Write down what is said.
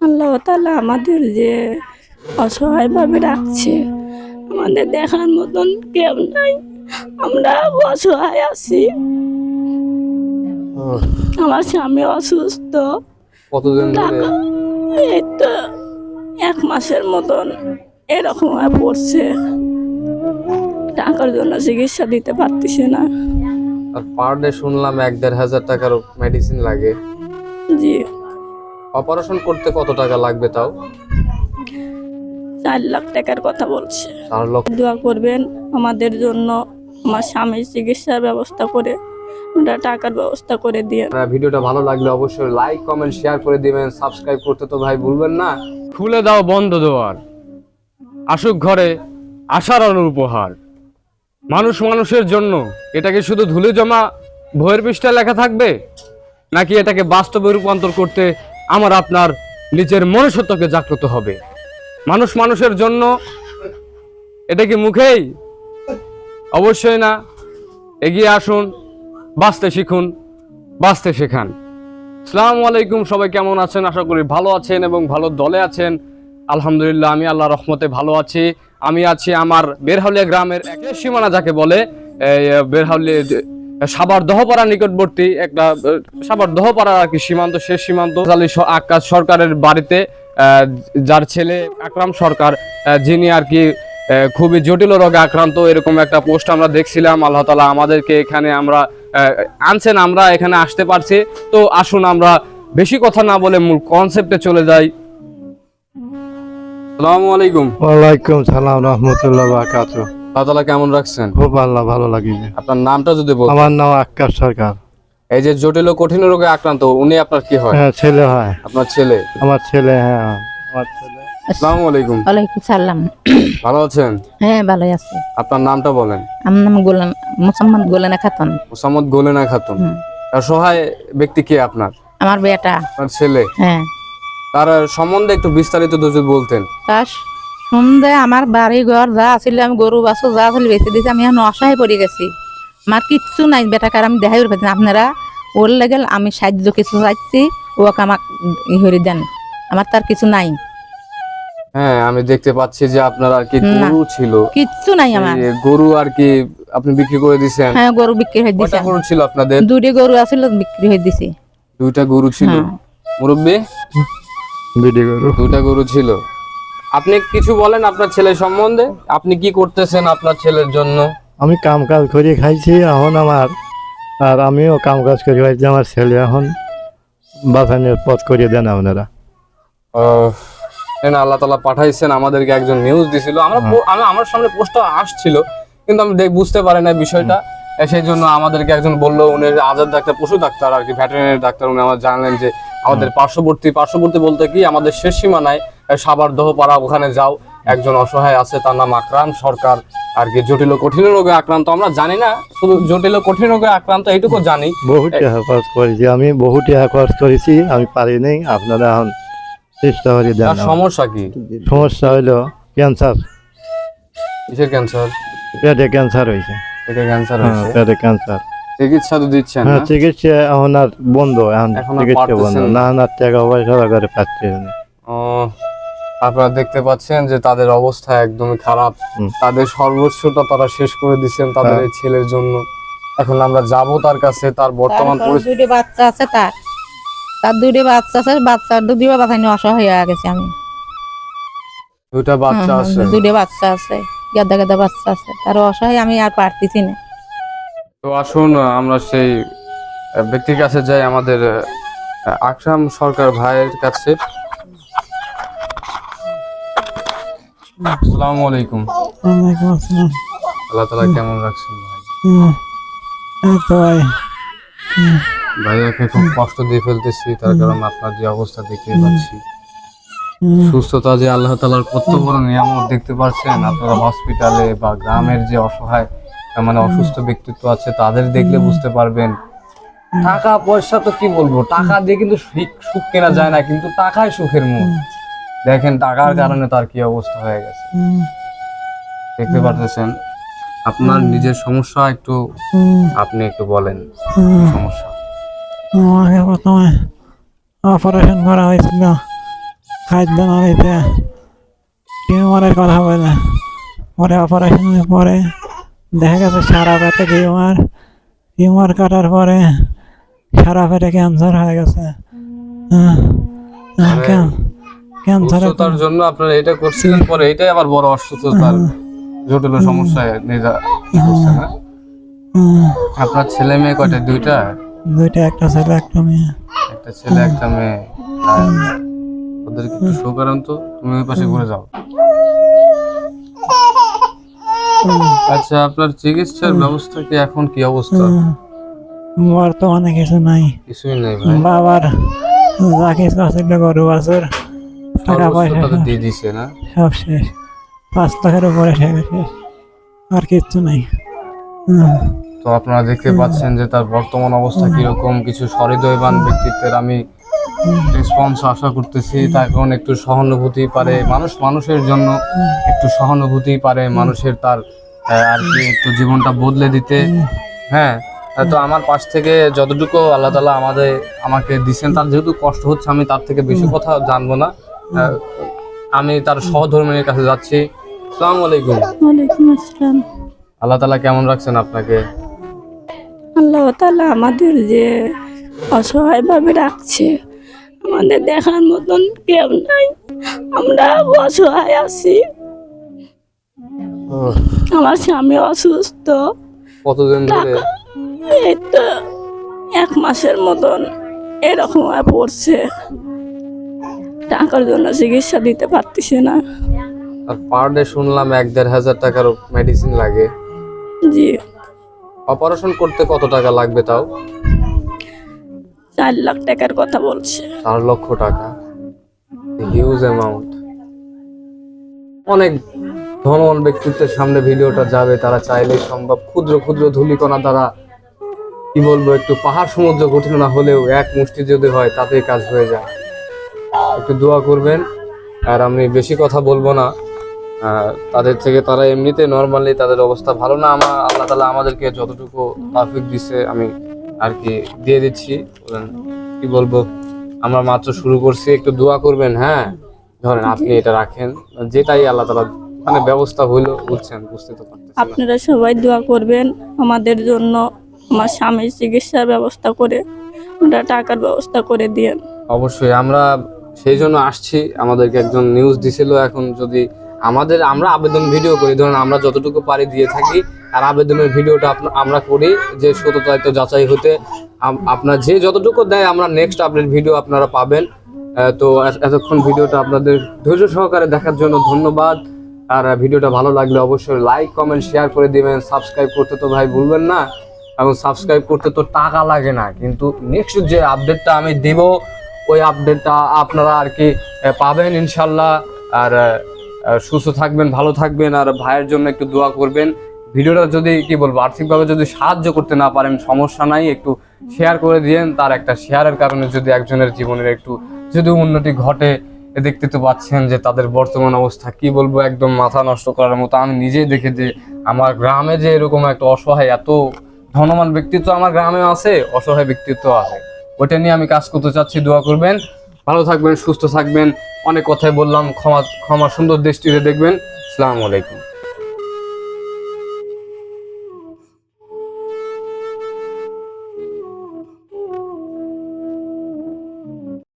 আল্লাহ তালা আমাদের যে অসহায়ভাবে রাখছে আমাদের দেখার মতন কেউ নাই। আমরা অসহায় আছি। আমার স্বামী অসুস্থ। কতদিন এই তো এক মাসের মতন এরকম পড়ছে। টাকার জন্য চিকিৎসা দিতে পারতেছে না। আর পার ডে শুনলাম এক দেড় হাজার টাকার মেডিসিন লাগে। জি। অপারেশন করতে কত টাকা লাগবে তাও? চার লাখ টাকার কথা বলছে। চার লক্ষ দোয়া করবেন আমাদের জন্য আমার স্বামীর চিকিৎসার ব্যবস্থা করে টাকার ব্যবস্থা করে দিয়ে। আপনার ভিডিওটা ভালো লাগলে অবশ্যই লাইক কমেন্ট শেয়ার করে দিবেন সাবস্ক্রাইব করতে তো ভাই ভুলবেন না। খুলে দাও বন্ধ দোয়ার। আসুক ঘরে আশার আলোর উপহার। মানুষ মানুষের জন্য এটাকে শুধু ধুলে জমা বইয়ের পৃষ্ঠায় লেখা থাকবে? নাকি এটাকে বাস্তবে রূপান্তর করতে আমার আপনার নিজের মনুষ্যত্বকে জাগ্রত হবে। মানুষ মানুষের জন্য, এটা কি মুখেই? অবশ্যই না। এগিয়ে আসুন, বাঁচতে শিখুন, বাঁচতে শেখান। আসসালামু আলাইকুম, সবাই কেমন আছেন? আশা করি ভালো আছেন এবং ভালো দলে আছেন। আলহামদুলিল্লাহ, আমি আল্লাহ রহমতে ভালো আছি। আমি আছি আমার বেরহাউলিয়া গ্রামের এক সীমানা যাকে বলে বেরহাউলিয়া সাবার দহপাড়া নিকটবর্তী একটা সাবার দহপাড়া আর কি সীমান্ত শেষ সীমান্ত। আকাশ সরকারের বাড়িতে যার ছেলে আকরাম সরকার যিনি আর কি খুবই জটিল রোগে আক্রান্ত, এরকম একটা পোস্ট আমরা দেখছিলাম। আল্লাহ তালা আমাদেরকে এখানে আমরা আনছেন, আমরা এখানে আসতে পারছি। তো আসুন আমরা বেশি কথা না বলে মূল কনসেপ্টে চলে যাই। আসসালামু আলাইকুম। ওয়ালাইকুম সালাম, রহমতুল্লাহ বাকাত আল্লাহ তালা কেমন রাখছেন? খুব আল্লাহ ভালো লাগিছে আপনার নামটা যদি বল আমার নাম আক্কার সরকার। এই যে জটিল ও কঠিন রোগে আক্রান্ত উনি আপনার কি হয়? হ্যাঁ ছেলে হয়। আপনার ছেলে? আমার ছেলে হ্যাঁ আমার ছেলে। আসসালামু আলাইকুম। ওয়ালাইকুম সালাম। ভালো আছেন? হ্যাঁ ভালো আছি। আপনার নামটা বলেন। আমার নাম গোলান মুসাম্মদ গোলানা খাতুন। মোসাম্মদ গোলেনা খাতুন। হুম। অসহায় ব্যক্তি কে আপনার? আমার বেটা। আপনার ছেলে? হ্যাঁ। তার সম্বন্ধে একটু বিস্তারিত যদি বলতেন। তার সন্ধ্যে আমার বাড়ি ঘর যা আছিল আমি গরু বাছু যা আছিল বেঁচে দিয়েছি আমি এখন অসহায় পড়ে গেছি। আমার কিচ্ছু নাই বেটাকার আমি দেখাই পাচ্ছি আপনারা ওর লেগেল আমি সাহায্য কিছু চাইছি ওকে আমাকে ই করে দেন। আমার তার কিছু নাই। হ্যাঁ আমি দেখতে পাচ্ছি যে আপনার আর কি গরু ছিল। কিচ্ছু নাই আমার। গরু আর কি আপনি বিক্রি করে দিছেন? হ্যাঁ গরু বিক্রি হয়ে দিছে। কয়টা গরু ছিল আপনাদের? দুটি গরু আছিল বিক্রি হয়ে দিছি। দুইটা গরু ছিল? হ্যাঁ। মুরব্বী? বিডি গরু। দুইটা গরু ছিল? আপনি কিছু বলেন আপনার ছেলের সম্বন্ধে? আপনি কি করতেছেন আপনার ছেলের জন্য? আমি কাম কাজ করে খাইছি এখন আমার আর আমিও কাম কাজ করে খাইছি আমার ছেলে এখন বাসানের পথ করে দেন আপনারা। না আল্লাহ তালা পাঠাইছেন আমাদেরকে একজন নিউজ দিছিল। আমরা আমি আমার সামনে পোস্টটা আসছিল কিন্তু আমি দেখ- বুঝতে পারি না বিষয়টা। সেই জন্য আমাদেরকে একজন বলল উনি আজাদ ডাক্তার পশু ডাক্তার আর কি ভেটেরিনারি ডাক্তার উনি আমার জানলেন যে আমাদের পার্শ্ববর্তী পার্শ্ববর্তী বলতে কি আমাদের শেষ সীমানায় সাবার দহপাড়া ওখানে যাও। একজন অসহায় আছে তার নাম আকরাম সরকার আর কি জটিল ও কঠিন রোগে আক্রান্ত। আমরা জানি না শুধু জটিল ও কঠিন রোগে আক্রান্ত এইটুকু জানি। বহু টাকা খরচ করেছি। আমি বহু টাকা খরচ করেছি আমি পারি নাই। আপনারা এখন চেষ্টা করে দেন সমস্যা কি? সমস্যা হইল ক্যান্সার। কিসের ক্যান্সার? পেটে ক্যান্সার হয়েছে এটা ক্যান্সার হ্যাঁ পেটে ক্যান্সার। চিকিৎসা তো দিচ্ছেন হ্যাঁ না? চিকিৎসা এখন আর বন্ধ এখন চিকিৎসা বন্ধ। না। না টাকা পয়সা করে পাচ্ছে না ও, আপনারা দেখতে পাচ্ছেন যে তাদের অবস্থা একদমই খারাপ। তাদের সর্বোচ্চটা তারা শেষ করে দিচ্ছেন তাদের হ্যাঁ। এই ছেলের জন্য। এখন আমরা যাব তার কাছে তার বর্তমান পরিস্থিতি বাচ্চা আছে তার। তার দুটি বাচ্চা আছে বাচ্চার দুটি বাচ্চা নিয়ে অসহায় হয়ে গেছে আমি। দুইটা বাচ্চা আছে। দুটি বাচ্চা আছে গাদা গাদা বাচ্চা আছে। তার অসহায় আমি আর পারতেছি না। তো আসুন আমরা সেই ব্যক্তির কাছে যাই আমাদের আকরাম সরকার ভাইয়ের কাছে। আসসালামু আলাইকুম। আল্লাহ তালা কেমন রাখছেন ভাই? ভাইয়াকে খুব কষ্ট দিয়ে ফেলতেছি তার কারণ আপনার যে অবস্থা দেখতে পাচ্ছি। সুস্থতা যে আল্লাহ তালার কত বড় নিয়ামত দেখতে পাচ্ছেন। আপনারা হসপিটালে বা গ্রামের যে অসহায় মানে অসুস্থ ব্যক্তিত্ব আছে তাদের দেখলে বুঝতে পারবেন। টাকা পয়সা তো কি বলব? টাকা দিয়ে কিন্তু সুখ- কেনা যায় না কিন্তু টাকাই সুখের মূল। দেখেন টাকার কারণে তার কি অবস্থা হয়ে গেছে। দেখতে পারতেছেন? আপনার নিজের সমস্যা একটু আপনি একটু বলেন। সমস্যা। আমাকে প্রথমে অপারেশন করা হয়েছিল। খাদ্য নদীতে টিউমারের কথা বলে। পরে অপারেশনের পরে দেখা গেছে সারা পেটে টিউমার টিউমার কাটার পরে সারা পেটে ক্যান্সার হয়ে গেছে। হ্যাঁ, হ্যাঁ, ক্যান- ক্যান্সারের সুস্থতার জন্য আপনারা এটা করছিলেন পরে এটাই আবার বড় অসুস্থতার জটিল সমস্যায় নিয়ে যা- হুম, আপনার ছেলে মেয়ে কয়টা? দুইটা? দুইটা একটা ছেলে একটা মেয়ে। একটা ছেলে একটা মেয়ে। আর ওদেরকে একটু শো করেন তো তুমি ওই পাশে ঘুরে যাও। আচ্ছা আপনার চিকিৎসার ব্যবস্থা কি এখন কি অবস্থা? বর্তমানে কিছু নাই। কিছুই নেই ভাই। বাবার যা কিছু আছিল গরু বাছুর টাকা পয়সা দিয়ে দিছে না? সব শেষ। পাঁচ লাখের উপরে শেষ আর কিচ্ছু নাই। তো আপনারা দেখতে পাচ্ছেন যে তার বর্তমান অবস্থা কীরকম কিছু সহৃদয়বান ব্যক্তিত্বের আমি রেসপন্স আশা করতেছি তার কারণ একটু সহানুভূতি পারে। মানুষ মানুষের জন্য একটু সহানুভূতি পারে মানুষের তার আর কি একটু জীবনটা বদলে দিতে। হ্যাঁ তো আমার পাশ থেকে যতটুকু আল্লাহ তালা আমাদের আমাকে দিচ্ছেন তার যেহেতু কষ্ট হচ্ছে আমি তার থেকে বেশি কথা জানব না। আমি তার সহধর্মিনীর কাছে যাচ্ছি। আসসালামু আলাইকুম। ওয়ালাইকুম আসসালাম। আল্লাহ তালা কেমন রাখছেন আপনাকে? আল্লাহ তালা আমাদের যে অসহায়ভাবে রাখছে আমাদের দেখার মতন কেউ নাই। আমরা অসহায় আছি। আমার স্বামী অসুস্থ। কতদিন ধরে? এই তো এক মাসের মতন এরকম পড়ছে। টাকার জন্য চিকিৎসা দিতে পারতেছে না। আর পার ডে শুনলাম এক দেড় হাজার টাকার মেডিসিন লাগে। জি। অপারেশন করতে কত টাকা লাগবে তাও? চার লাখ টাকার কথা বলছে। চার লক্ষ টাকা? হিউজ অ্যামাউন্ট অনেক ধনবান ব্যক্তিত্বের সামনে ভিডিওটা যাবে, তারা চাইলেই সম্ভব। ক্ষুদ্র ক্ষুদ্র ধূলিকণা দ্বারা, কি বলব, একটু পাহাড় সমুদ্র কঠিন না হলেও এক মুষ্টি যদি হয়, তাতেই কাজ হয়ে যায়। একটু দোয়া করবেন, আর আমি বেশি কথা বলব না। তাদের থেকে তারা এমনিতে নর্মালি তাদের অবস্থা ভালো না আমার আল্লাহ তালা আমাদেরকে যতটুকু ট্রাফিক দিছে, আমি আর কি দিয়ে দিচ্ছি। কি বলব? আমরা মাত্র শুরু করছি একটু দোয়া করবেন হ্যাঁ? ধরেন আপনি এটা রাখেন যেটাই আল্লাহ তালা মানে ব্যবস্থা হইল বুঝছেন বুঝতে তো। আপনারা সবাই দোয়া করবেন আমাদের জন্য আমার স্বামীর চিকিৎসার ব্যবস্থা করে আমরা টাকার ব্যবস্থা করে দিয়েন। অবশ্যই আমরা সেই জন্য আসছি আমাদেরকে একজন নিউজ দিছিল এখন যদি আমাদের আমরা আবেদন ভিডিও করি ধরুন আমরা যতটুকু পারি দিয়ে থাকি আর আবেদনের ভিডিওটা আমরা করি যে সততায়িত যাচাই হতে আপনার যে যতটুকু দেয় আমরা নেক্সট আপডেট ভিডিও আপনারা পাবেন। তো এতক্ষণ ভিডিওটা আপনাদের ধৈর্য সহকারে দেখার জন্য ধন্যবাদ। আর ভিডিওটা ভালো লাগলে অবশ্যই লাইক কমেন্ট শেয়ার করে দিবেন। সাবস্ক্রাইব করতে তো ভাই ভুলবেন না। এবং সাবস্ক্রাইব করতে তো টাকা লাগে না। কিন্তু নেক্সট যে আপডেটটা আমি দেব, ওই আপডেটটা আপনারা আর কি পাবেন ইনশাল্লাহ। আর সুস্থ থাকবেন, ভালো থাকবেন। আর ভাইয়ের জন্য একটু দোয়া করবেন। ভিডিওটা যদি, কি বলব, আর্থিকভাবে যদি সাহায্য করতে না পারেন, সমস্যা নাই, একটু শেয়ার করে দিয়েন, তার একটা শেয়ারের কারণে যদি একজনের জীবনের একটু, যদি উন্নতি ঘটে দেখতে তো পাচ্ছেন যে তাদের বর্তমান অবস্থা, কি বলব, একদম মাথা নষ্ট করার মতো। আমি নিজেই দেখে যে আমার গ্রামে যে এরকম একটা অসহায়, এত ধনবান ব্যক্তিত্ব আমার গ্রামেও আছে, অসহায় ব্যক্তিত্ব আছে। ওটা নিয়ে আমি কাজ করতে চাচ্ছি, দোয়া করবেন। ভালো থাকবেন, সুস্থ থাকবেন। অনেক কথাই বললাম, ক্ষমা ক্ষমা সুন্দর দৃষ্টিতে দেখবেন। আসসালামু আলাইকুম।